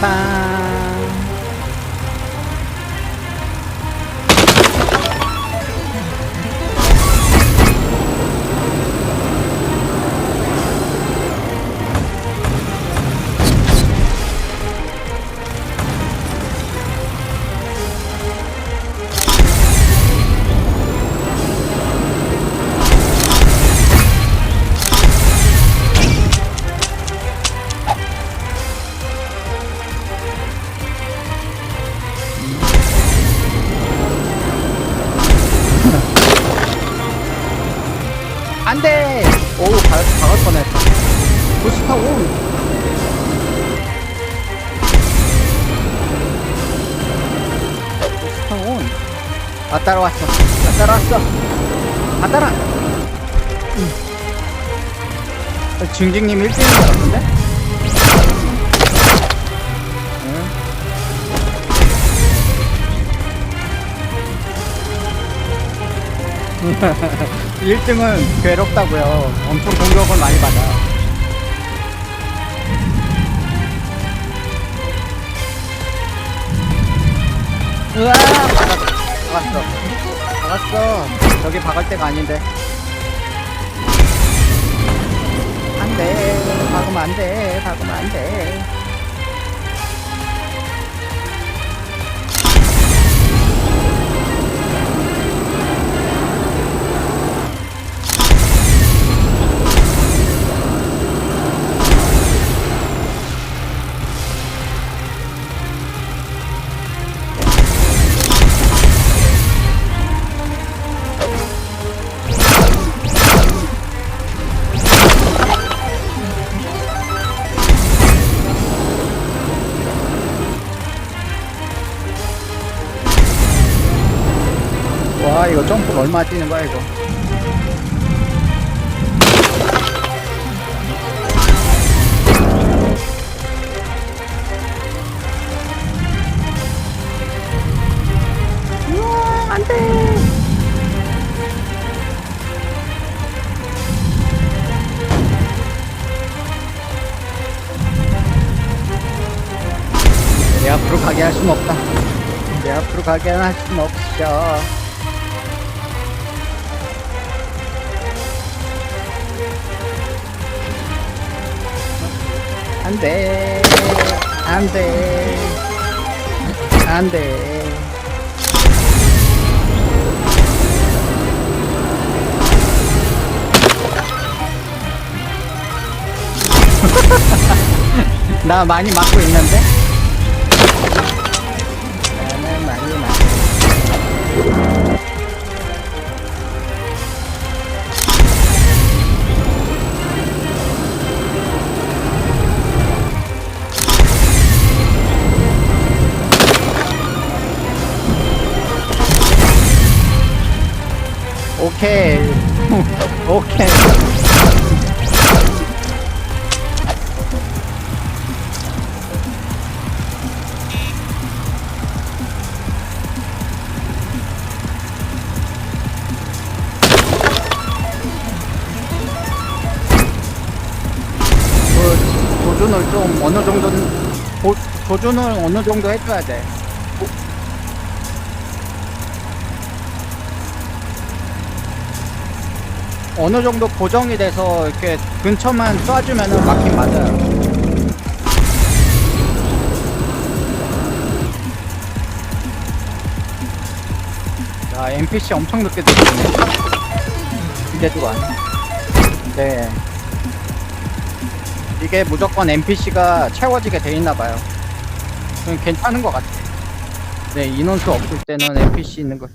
Bye. 안 돼! 오, 박, 박을 뻔했다. 부스터 온! 부스터 온! 아, 따라왔어. 아, 따라왔어. 아, 따라! 음. 어, 징징님 1등인 것 같은데? 응? 1등은 괴롭다고요. 엄청 공격을 많이 받아. 으아! 박았, 박았어. 박았어. 저기 박을 때가 아닌데. 안 돼. 박으면 안 돼. 박으면 안 돼. 와, 이거 점프 얼마 뛰는 거야, 이거. 우와, 안 돼! 내 앞으로 가게 할 수는 없다. 내 앞으로 가게 할 수는 없어. 안 돼. 안 돼. 안 돼. 나 많이 맞고 있는데? 나는 많이 맞고 오케이. 오케이. 그 조준을 좀 어느 정도는 조, 조준을 어느 정도 해줘야 돼. 어느 정도 고정이 돼서 이렇게 근처만 쏴주면은 맞긴 맞아요. 자, NPC 엄청 늦게 들어오네. 기대도 안. 네. 이게 무조건 NPC가 채워지게 돼 있나 봐요. 그럼 괜찮은 것 같아. 네, 인원수 없을 때는 NPC 있는 거